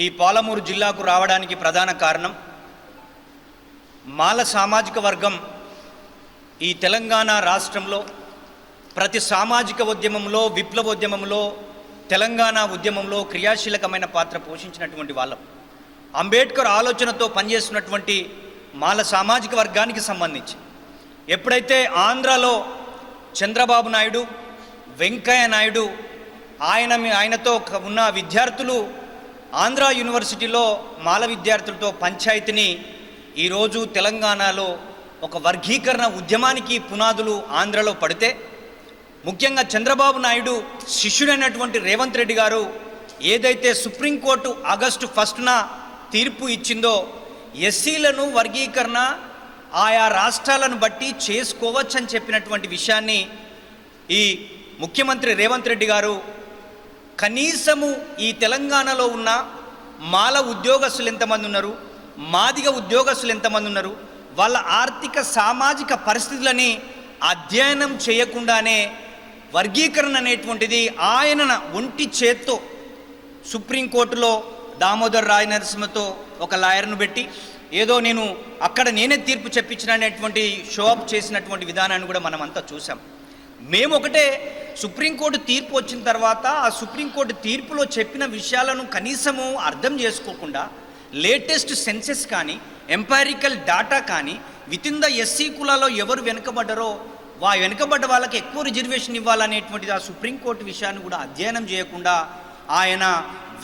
ఈ పాలమూరు జిల్లాకు రావడానికి ప్రధాన కారణం మాల సామాజిక వర్గం ఈ తెలంగాణ రాష్ట్రంలో ప్రతి సామాజిక ఉద్యమంలో విప్లవోద్యమంలో తెలంగాణ ఉద్యమంలో క్రియాశీలకమైన పాత్ర పోషించినటువంటి వాళ్ళం. అంబేద్కర్ ఆలోచనతో పనిచేస్తున్నటువంటి మాల సామాజిక వర్గానికి సంబంధించి. ఎప్పుడైతే ఆంధ్రాలో చంద్రబాబు నాయుడు వెంకయ్య నాయుడు ఆయన ఆయనతో ఉన్న విద్యార్థులు ఆంధ్ర యూనివర్సిటీలో మాల విద్యార్థులతో పంచాయతీని ఈరోజు తెలంగాణలో ఒక వర్గీకరణ ఉద్యమానికి పునాదులు ఆంధ్రలో పడితే ముఖ్యంగా చంద్రబాబు నాయుడు శిష్యుడైనటువంటి రేవంత్ రెడ్డి గారు ఏదైతే సుప్రీంకోర్టు ఆగస్టు ఫస్ట్న తీర్పు ఇచ్చిందో ఎస్సీలను వర్గీకరణ ఆయా రాష్ట్రాలను బట్టి చేసుకోవచ్చని చెప్పినటువంటి విషయాన్ని ఈ ముఖ్యమంత్రి రేవంత్ రెడ్డి గారు కనీసము ఈ తెలంగాణలో ఉన్న మాల ఉద్యోగస్తులు ఎంతమంది ఉన్నారు? మాదిగ ఉద్యోగస్తులు ఎంతమంది ఉన్నారు? వాళ్ళ ఆర్థిక సామాజిక పరిస్థితులని అధ్యయనం చేయకుండానే వర్గీకరణ అనేటువంటిది ఆయన ఒంటి చేత్తో సుప్రీంకోర్టులో దామోదర్ రాయ నరసింహతో ఒక లాయర్ను పెట్టి ఏదో నేను అక్కడ నేనే తీర్పు చెప్పించిన అనేటువంటి షో అప్ చేసినటువంటి విధానాన్ని కూడా మనం అంతా చూసాం మేము ఒకటే సుప్రీంకోర్టు తీర్పు వచ్చిన తర్వాత ఆ సుప్రీంకోర్టు తీర్పులో చెప్పిన విషయాలను కనీసము అర్థం చేసుకోకుండా లేటెస్ట్ సెన్సెస్ కానీ ఎంపారికల్ డాటా కానీ విత్ ఇన్ ద ఎస్సీ కులాలో ఎవరు వెనుకబడ్డరో వా వెనుకబడ్డ వాళ్ళకి ఎక్కువ రిజర్వేషన్ ఇవ్వాలనేటువంటిది ఆ సుప్రీంకోర్టు విషయాన్ని కూడా అధ్యయనం చేయకుండా ఆయన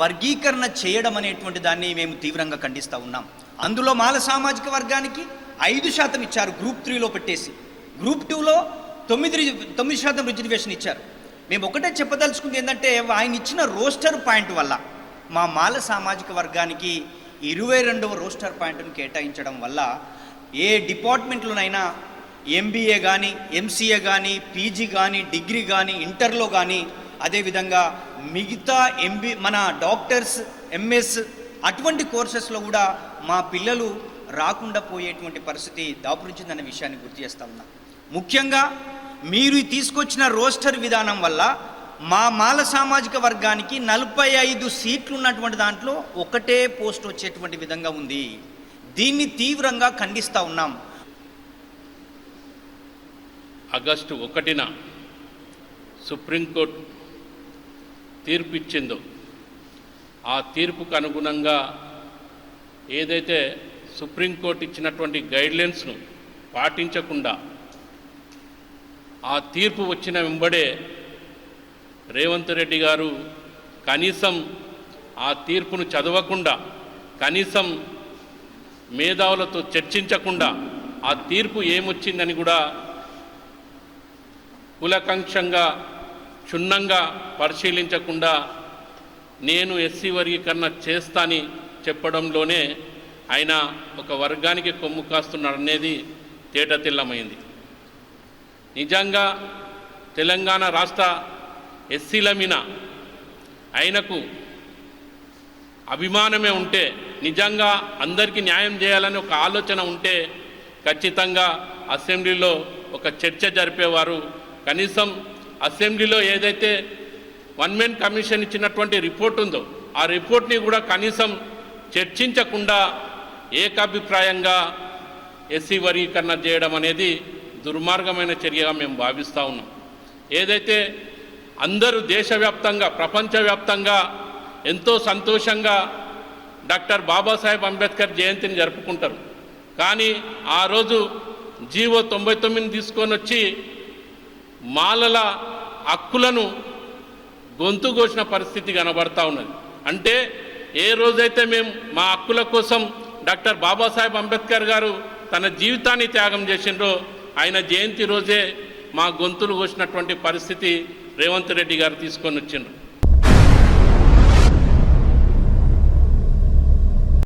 వర్గీకరణ చేయడం అనేటువంటి దాన్ని మేము తీవ్రంగా ఖండిస్తూ ఉన్నాం. అందులో మాల సామాజిక వర్గానికి ఐదు శాతం ఇచ్చారు గ్రూప్ త్రీలో పెట్టేసి. గ్రూప్ టూలో తొమ్మిది తొమ్మిది శాతం రిజర్వేషన్ ఇచ్చారు. మేము ఒకటే చెప్పదలుచుకుంది ఏంటంటే ఆయన ఇచ్చిన రోస్టర్ పాయింట్ వల్ల మా మాల సామాజిక వర్గానికి ఇరవై రెండవ రోస్టర్ పాయింట్ను కేటాయించడం వల్ల ఏ డిపార్ట్మెంట్లోనైనా ఎంబీఏ కానీ ఎంసీఏ కానీ పీజీ కానీ డిగ్రీ కానీ ఇంటర్లో కానీ అదేవిధంగా మిగతా ఎంబీ మన డాక్టర్స్ ఎంఎస్ అటువంటి కోర్సెస్లో కూడా మా పిల్లలు రాకుండా పోయేటువంటి పరిస్థితి దాపురించిందన్న విషయాన్ని గుర్తు చేస్తా ఉన్నా. ముఖ్యంగా మీరు తీసుకొచ్చిన రోస్టర్ విధానం వల్ల మా మాల సామాజిక వర్గానికి నలభై ఐదు సీట్లు ఉన్నటువంటి దాంట్లో ఒకటే పోస్ట్ వచ్చేటువంటి విధంగా ఉంది. దీన్ని తీవ్రంగా ఖండిస్తూ ఉన్నాం. ఆగస్టు ఒకటిన సుప్రీంకోర్టు తీర్పు ఇచ్చిందో ఆ తీర్పుకు అనుగుణంగా ఏదైతే సుప్రీంకోర్టు ఇచ్చినటువంటి గైడ్లైన్స్ను పాటించకుండా ఆ తీర్పు వచ్చిన వెంబడే రేవంత్ రెడ్డి గారు కనీసం ఆ తీర్పును చదవకుండా కనీసం మేధావులతో చర్చించకుండా ఆ తీర్పు ఏమొచ్చిందని కూడా కులకంక్షంగా క్షుణ్ణంగా పరిశీలించకుండా నేను ఎస్సీ వర్గీకరణ చేస్తాని చెప్పడంలోనే ఆయన ఒక వర్గానికి కొమ్ము కాస్తున్నాడనేది తేటతిల్లమైంది తేటతెల్లమైంది. నిజంగా తెలంగాణ రాష్ట్ర ఎస్సీల మీద ఆయనకు అభిమానమే ఉంటే నిజంగా అందరికీ న్యాయం చేయాలని ఒక ఆలోచన ఉంటే ఖచ్చితంగా అసెంబ్లీలో ఒక చర్చ జరిపేవారు. కనీసం అసెంబ్లీలో ఏదైతే వన్ మెన్ కమిషన్ ఇచ్చినటువంటి రిపోర్ట్ ఉందో ఆ రిపోర్ట్ని కూడా కనీసం చర్చించకుండా ఏకాభిప్రాయంగా ఎస్సీ వర్గీకరణ చేయడం అనేది దుర్మార్గమైన చర్యగా మేము భావిస్తూ ఉన్నాం. ఏదైతే అందరూ దేశవ్యాప్తంగా ప్రపంచవ్యాప్తంగా ఎంతో సంతోషంగా డాక్టర్ బాబాసాహెబ్ అంబేద్కర్ జయంతిని జరుపుకుంటారు. కానీ ఆ రోజు జీవో తొంభై తొమ్మిది తీసుకొని వచ్చి మాలల హక్కులను గొంతు కోసిన పరిస్థితి కనబడతా ఉన్నది. అంటే ఏ రోజైతే మేము మా హక్కుల కోసం డాక్టర్ బాబాసాహెబ్ అంబేద్కర్ గారు తన జీవితాన్ని త్యాగం చేసిండ్రో ఆయన జయంతి రోజే మా గొంతులు కోసినటువంటి పరిస్థితి రేవంత్ రెడ్డి గారు తీసుకొని వచ్చిండ్రు.